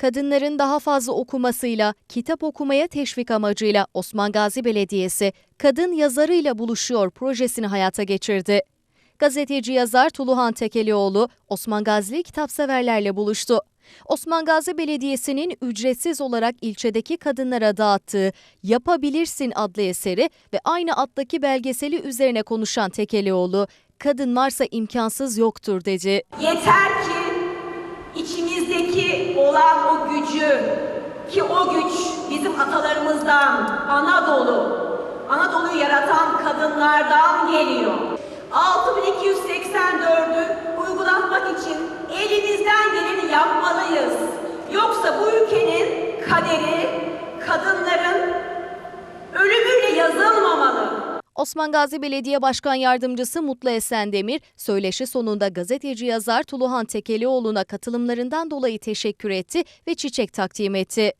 Kadınların daha fazla okumasıyla, kitap okumaya teşvik amacıyla Osman Gazi Belediyesi kadın yazarıyla buluşuyor projesini hayata geçirdi. Gazeteci yazar Tuluhan Tekelioğlu Osman Gazi'li kitapseverlerle buluştu. Osman Gazi Belediyesi'nin ücretsiz olarak ilçedeki kadınlara dağıttığı Yapabilirsin adlı eseri ve aynı addaki belgeseli üzerine konuşan Tekelioğlu, kadın varsa imkansız yoktur dedi. Yeter ki ki o güç bizim atalarımızdan Anadolu, Anadolu'yu yaratan kadınlardan geliyor. 6284'ü uygulatmak için elimizden geleni yapmalıyız. Yoksa bu ülkenin kaderi Osman Gazi Belediye Başkan Yardımcısı Mutlu Esen Demir, söyleşi sonunda gazeteci yazar Tuluhan Tekelioğlu'na katılımlarından dolayı teşekkür etti ve çiçek takdim etti. Evet,